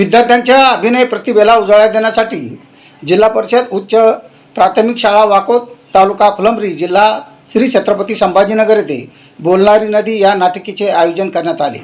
विद्यार्थ्यांच्या अभिनय प्रतिभेला उजाळा देण्यासाठी जिल्हा परिषद उच्च प्राथमिक शाळा वाकोत तालुका फुलंब्री जिल्हा श्री छत्रपती संभाजीनगर येथे बोलणारी नदी या नाटिकेचे आयोजन करण्यात आले.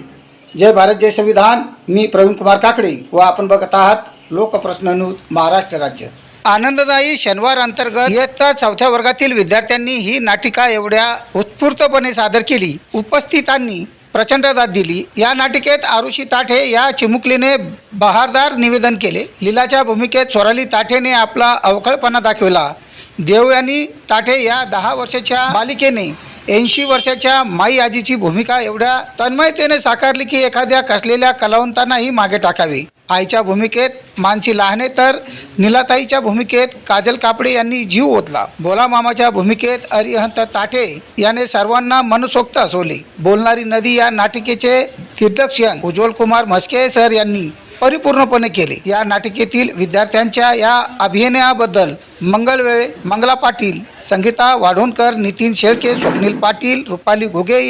जय भारत जय संविधान. मी प्रवीण कुमार काकडे व आपण बघत आहात लोकप्रश्न न्यूज महाराष्ट्र राज्य. आनंददायी शनिवार अंतर्गत इयत्ता चौथ्या वर्गातील विद्यार्थ्यांनी ही नाटिका एवढ्या उत्स्फूर्तपणे सादर केली. उपस्थितांनी प्रचंड दाद दिली. या नाटिकेत आरुषी ताठे या चिमुकलीने बहारदार निवेदन केले. लीलाच्या भूमिकेत स्वराली ताठेने आपला अवखळपणा दाखवला. देवयानी ताठे या दहा वर्षाच्या बालिकेने ऐंशी वर्षाच्या माई आजीची भूमिका एवढ्या तन्मयतेने साकारली की एखाद्या कसलेल्या कलावंतांनाही मागे टाकावे. आईच्या भूमिकेत मानसी लहाने तर निलाताईच्या भूमिकेत काजल कापडे यांनी जीव ओतला. बोला मामाच्या भूमिकेत अरिहंत ताठे याने सर्वांना मनसोक्त हसवले बोलणारी नदी या नाटिकेचे दिग्दर्शन उज्ज्वल कुमार म्हस्के सर यांनी परिपूर्णपणे केले. या नाटिकेतील विद्यार्थ्यांच्या या अभिनयाबद्दल मंगलवेळे मंगला पाटील संगीता वाढोणकर नितीन शेळके स्वप्नील पाटील रुपाली घुगे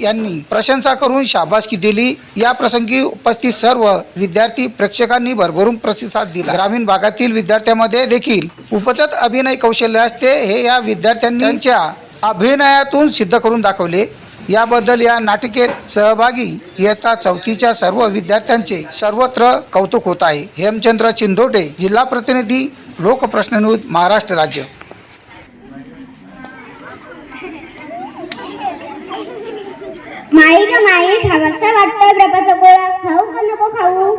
यांनी प्रशंसा करून शाबासकी दिली. या प्रसंगी उपस्थित सर्व विद्यार्थी प्रेक्षकांनी भरभरून प्रतिसाद दिला. ग्रामीण भागातील विद्यार्थ्यांमध्ये देखील उपजत अभिनय कौशल्य असते हे या विद्यार्थ्यांनी त्यांच्या अभिनयातून सिद्ध करून दाखवले. याबद्दल या नाटिकेत सहभागी इयत्ता चौथीच्या सर्व विद्यार्थ्यांचे सर्वत्र कौतुक होत आहे. हेमचंद्र चिंदोटे जिल्हा प्रतिनिधी लोकप्रश्न न्यूज महाराष्ट्र राज्य. माई ग माई खावासा वाटतोय ब्रबाचा गोळा खाऊ का नको खाऊ?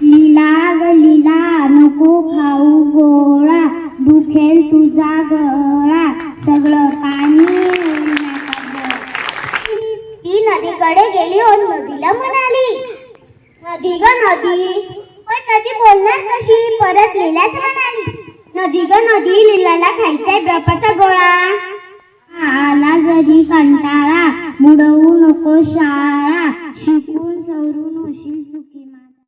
लीला ग लीला नको खाऊ गोळा. दुखेल तुझा गळा सगळं पाणी होईल नाका गोळा. ती नदीकडे गेली और नदीला म्हणाली नदी ग नदी. पण नदी बोलणार कशी? परत लिलाच म्हणाली नदी ग नदी लिलाला खायचाय ब्रपाचा गोळा. आला जरी कंटाळा बुडवू नको शाळा शिकून सवरून होशील सुखी